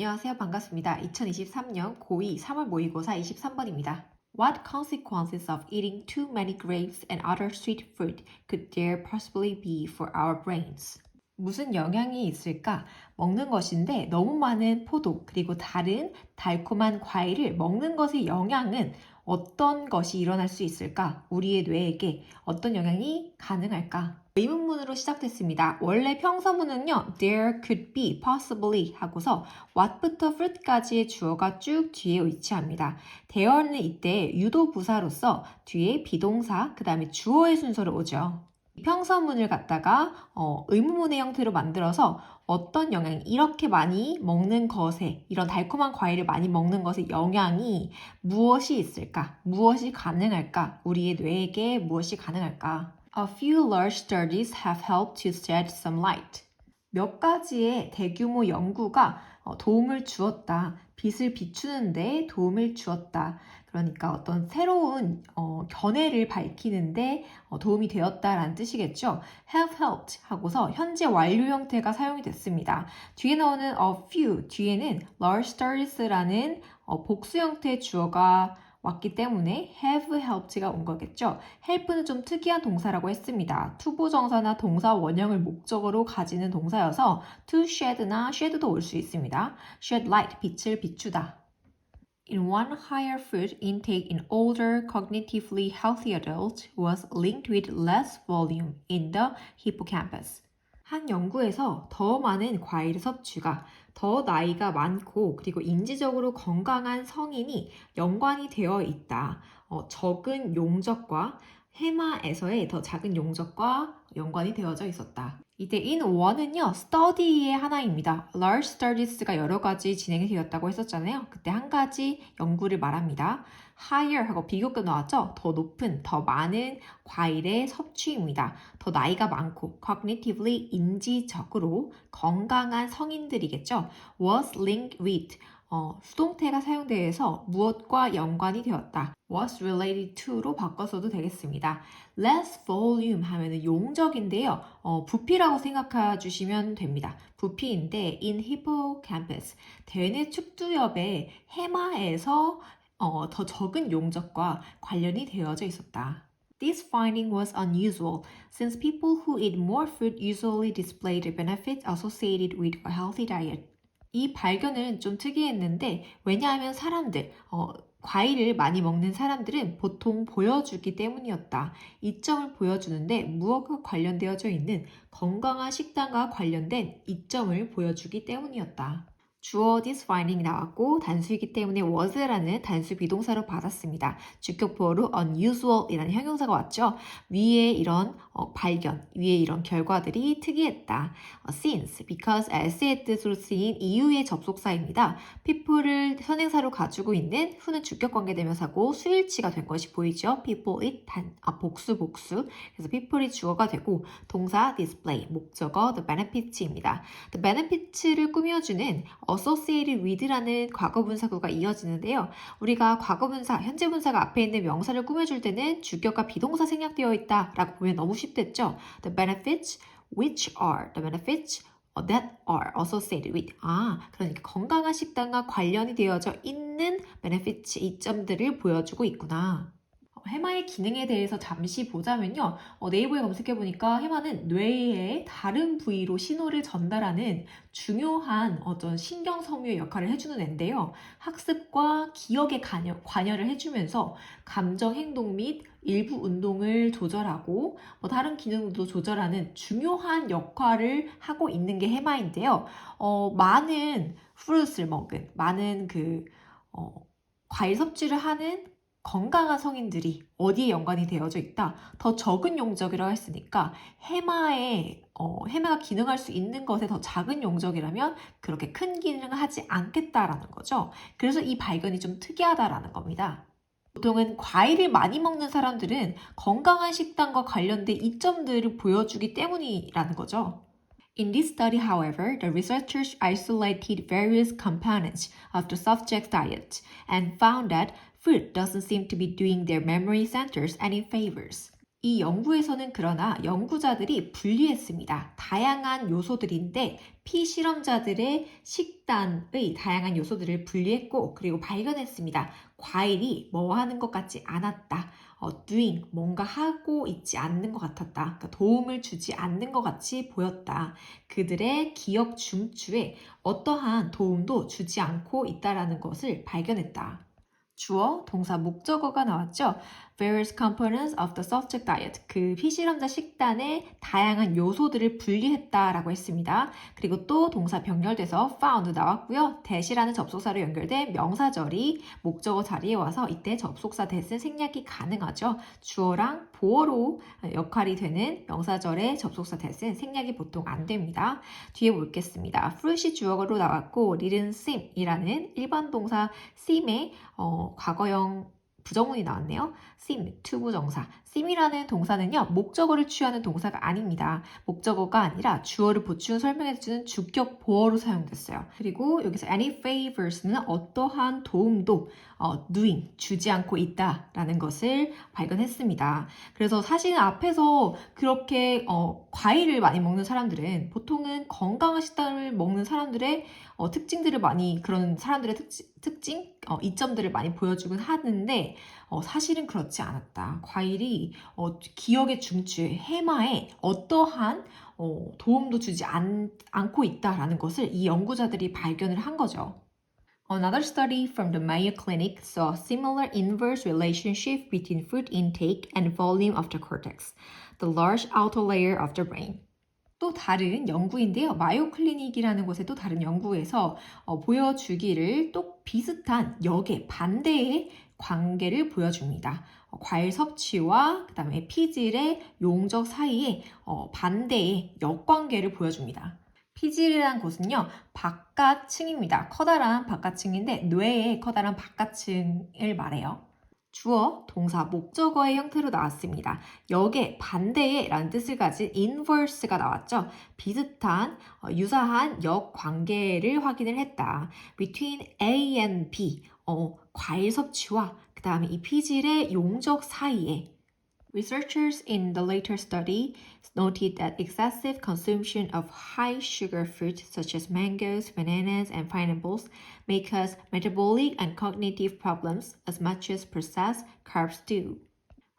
안녕하세요. 반갑습니다. 2023년 고2 3월 모의고사 23번입니다. What consequences of eating too many grapes and other sweet fruit could there possibly be for our brains? 무슨 영향이 있을까? 먹는 것인데 너무 많은 포도 그리고 다른 달콤한 과일을 먹는 것의 영향은 어떤 것이 일어날 수 있을까? 우리의 뇌에게 어떤 영향이 가능할까? 의문문으로 시작됐습니다. 원래 평서문은요, there could be, possibly 하고서 what부터 fruit까지의 주어가 쭉 뒤에 위치합니다. there는 이때 유도 부사로서 뒤에 비동사, 그 다음에 주어의 순서로 오죠. 평서문을 갖다가 어, 의문문의 형태로 만들어서 어떤 영향, 이렇게 많이 먹는 것에, 이런 달콤한 과일을 많이 먹는 것에 영향이 무엇이 있을까? 무엇이 가능할까? 우리의 뇌에게 무엇이 가능할까? A few large studies have helped to shed some light. 몇 가지의 대규모 연구가 어, 도움을 주었다. 빛을 비추는데 도움을 주었다. 그러니까 어떤 새로운 어, 견해를 밝히는데 어, 도움이 되었다라는 뜻이겠죠. have helped 하고서 현재 완료 형태가 사용이 됐습니다. 뒤에 나오는 a few 뒤에는 large studies라는 어, 복수 형태의 주어가 왔기 때문에 have helped가 온 거겠죠. help는 좀 특이한 동사라고 했습니다. 투부정사나 동사 원형을 목적으로 가지는 동사여서 to shed나 shed도 올 수 있습니다. shed light, 빛을 비추다. In one higher food intake in older, cognitively healthy adults was linked with less volume in the hippocampus. 한 연구에서 더 많은 과일 섭취가 더 나이가 많고 그리고 인지적으로 건강한 성인이 연관이 되어 있다. 어, 적은 용적과 해마에서의 더 작은 용적과 연관이 되어져 있었다. 이때 in one은요, study의 하나입니다. large studies가 여러 가지 진행이 되었다고 했었잖아요. 그때 한 가지 연구를 말합니다. Higher 하고 비교급 나왔죠? 더 높은, 더 많은 과일의 섭취입니다. 더 나이가 많고 cognitively 인지적으로 건강한 성인들이겠죠. was linked with 어, 수동태가 사용되어서 무엇과 연관이 되었다. was related to로 바꿔서도 되겠습니다. less volume 하면은 용적인데요. 어, 부피라고 생각해 주시면 됩니다. 부피인데 in hippocampus 대뇌 축두엽의 해마에서 어, 더 적은 용적과 관련이 되어져 있었다. This finding was unusual since people who eat more fruit usually display the benefits associated with a healthy diet. 이 발견은 좀 특이했는데 왜냐하면 사람들 어, 과일을 많이 먹는 사람들은 보통 보여주기 때문이었다. 이점을 보여주는데 무엇과 관련되어져 있는 건강한 식단과 관련된 이점을 보여주기 때문이었다. 주어 this finding 나왔고 단수이기 때문에 was라는 단수 비동사로 받았습니다. 주격보어로 unusual이라는 형용사가 왔죠. 위에 이런 어, 발견, 위에 이런 결과들이 특이했다. 어, since, because, as의 뜻으로 쓰인 이유의 접속사입니다. people를 선행사로 가지고 있는 who는 주격관계대명사고 수일치가 된 것이 보이죠. people, it, 단, 아, 복수, 복수. 그래서 people이 주어가 되고 동사 display, 목적어 the benefits입니다. the benefits를 꾸며주는 associated with라는 과거 분사구가 이어지는데요. 우리가 과거 분사, 현재 분사가 앞에 있는 명사를 꾸며줄 때는 주격과 비동사 생략되어 있다라고 보면 너무 쉽겠죠. The benefits which are the benefits that are associated with. 아, 그러니까 건강한 식단과 관련이 되어져 있는 benefits 이점들을 보여주고 있구나. 해마의 기능에 대해서 잠시 보자면요. 어, 네이버에 검색해보니까 해마는 뇌의 다른 부위로 신호를 전달하는 중요한 어떤 신경섬유의 역할을 해주는 앤데요. 학습과 기억에 관여, 관여를 해주면서 감정, 행동 및 일부 운동을 조절하고 뭐 다른 기능도 조절하는 중요한 역할을 하고 있는 게 해마인데요. 어, 많은 프루트를 먹은, 많은 그, 어, 과일 섭취를 하는 건강한 성인들이 어디에 연관이 되어져 있다? 더 적은 용적이라고 했으니까 해마에 어, 해마가 기능할 수 있는 것에 더 작은 용적이라면 그렇게 큰 기능을 하지 않겠다라는 거죠. 그래서 이 발견이 좀 특이하다라는 겁니다. 보통은 과일을 많이 먹는 사람들은 건강한 식단과 관련된 이점들을 보여주기 때문이라는 거죠. In this study, however, the researchers isolated various components of the subject's diet and found that food doesn't seem to be doing their memory centers any favors. 이 연구에서는 그러나 연구자들이 분리했습니다. 다양한 요소들인데 피실험자들의 식단의 다양한 요소들을 분리했고 그리고 발견했습니다. 과일이 뭐 하는 것 같지 않았다. 어, doing 뭔가 하고 있지 않는 것 같았다. 그러니까 도움을 주지 않는 것 같이 보였다. 그들의 기억 중추에 어떠한 도움도 주지 않고 있다라는 것을 발견했다. 주어, 동사, 목적어가 나왔죠. Various components of the subject diet. 그 피실험자 식단의 다양한 요소들을 분리했다라고 했습니다. 그리고 또 동사 병렬돼서 found 나왔고요. 대시라는 접속사로 연결된 명사절이 목적어 자리에 와서 이때 접속사 대신 생략이 가능하죠. 주어랑 보어로 역할이 되는 명사절의 접속사 대신 생략이 보통 안 됩니다. 뒤에 보겠습니다. fruit이 주어로 나왔고 didn't seem이라는 일반 동사 seem의 어, 과거형 부정문이 나왔네요. seem, 투부정사. seem이라는 동사는요, 목적어를 취하는 동사가 아닙니다. 목적어가 아니라 주어를 보충 설명해주는 주격 보어로 사용됐어요. 그리고 여기서 any favors는 어떠한 도움도 어, doing, 주지 않고 있다라는 것을 발견했습니다. 그래서 사실 앞에서 그렇게 어, 과일을 많이 먹는 사람들은 보통은 건강한 식단을 먹는 사람들의 어, 특징들을 많이 그런 사람들의 특징, 특징 어, 이점들을 많이 보여주곤 하는데 어, 사실은 그렇지 않았다. 과일이 어, 기억의 중추에 해마에 어떠한 어, 도움도 주지 않, 않고 있다라는 것을 이 연구자들이 발견을 한 거죠. Another study from the Mayo Clinic saw similar inverse relationship between food intake and volume of the cortex, the large outer layer of the brain. 또 다른 연구인데요. 마요 클리닉이라는 곳의 또 다른 연구에서 어, 보여주기를 또 비슷한 역의 반대의 관계를 보여줍니다. 어, 과일 섭취와 그 다음에 피질의 용적 사이에 어, 반대의 역관계를 보여줍니다. 피질이라는 곳은요, 바깥층입니다. 커다란 바깥층인데, 뇌의 커다란 바깥층을 말해요. 주어, 동사, 목적어의 형태로 나왔습니다. 역의 반대의 라는 뜻을 가진 inverse가 나왔죠. 비슷한, 어, 유사한 역 관계를 확인을 했다. between A and B, 어, 과일 섭취와 그 다음에 이 피질의 용적 사이에 Researchers in the later study noted that excessive consumption of high sugar fruits such as mangoes, bananas, and pineapples may cause metabolic and cognitive problems as much as processed carbs do.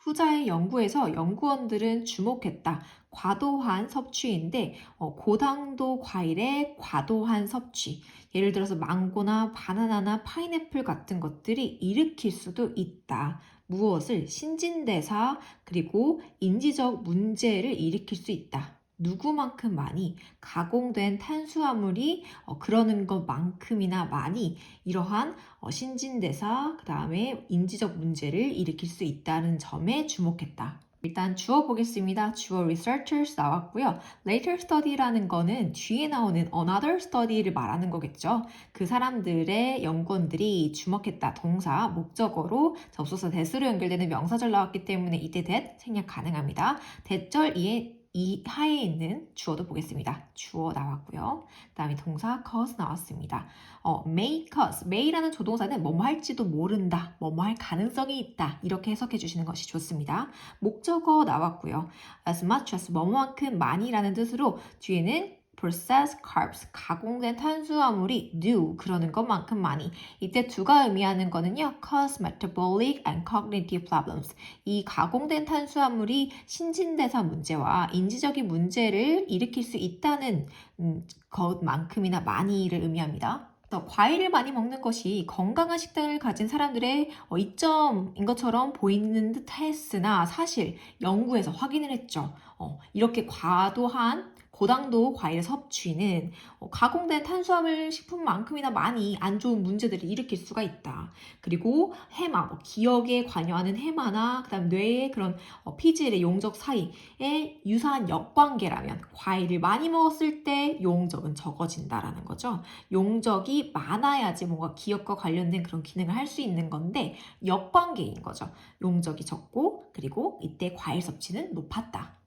후자의 연구에서 연구원들은 주목했다. 과도한 섭취인데 어, 고당도 과일의 과도한 섭취. 예를 들어서 망고나 바나나나 파인애플 같은 것들이 일으킬 수도 있다. 무엇을 신진대사 그리고 인지적 문제를 일으킬 수 있다. 누구만큼 많이 가공된 탄수화물이 어, 그러는 것만큼이나 많이 이러한 어, 신진대사 그 다음에 인지적 문제를 일으킬 수 있다는 점에 주목했다. 일단 주어 보겠습니다. 주어 researchers 나왔고요. later study라는 거는 뒤에 나오는 another study를 말하는 거겠죠. 그 사람들의 연구원들이 주목했다 동사 목적어로 접속사 that으로 연결되는 명사절 나왔기 때문에 이때 that 생략 가능합니다. that절 이에 이 하에 있는 주어도 보겠습니다. 주어 나왔고요. 그 다음에 동사 cause 나왔습니다. 어, may cause, may라는 조동사는 뭐뭐 할지도 모른다, 뭐뭐 할 가능성이 있다 이렇게 해석해 주시는 것이 좋습니다. 목적어 나왔고요. as much as 뭐뭐만큼 많이라는 뜻으로 뒤에는 processed carbs, 가공된 탄수화물이 do, 그러는 것만큼 많이. 이때 두가 의미하는 거는요, cause metabolic and cognitive problems. 이 가공된 탄수화물이 신진대사 문제와 인지적인 문제를 일으킬 수 있다는 음, 것만큼이나 많이를 의미합니다. 과일을 많이 먹는 것이 건강한 식단을 가진 사람들의 어, 이점인 것처럼 보이는 듯 했으나 사실 연구에서 확인을 했죠. 어, 이렇게 과도한 고당도 과일 섭취는 어, 가공된 탄수화물 식품만큼이나 많이 안 좋은 문제들을 일으킬 수가 있다. 그리고 해마, 뭐 기억에 관여하는 해마나 그다음 뇌의 그런 어, 피질의 용적 사이에 유사한 역관계라면 과일을 많이 먹었을 때 용적은 적어진다라는 거죠. 용적이 많아야지 뭔가 기억과 관련된 그런 기능을 할 수 있는 건데 역관계인 거죠. 용적이 적고 그리고 이때 과일 섭취는 높았다.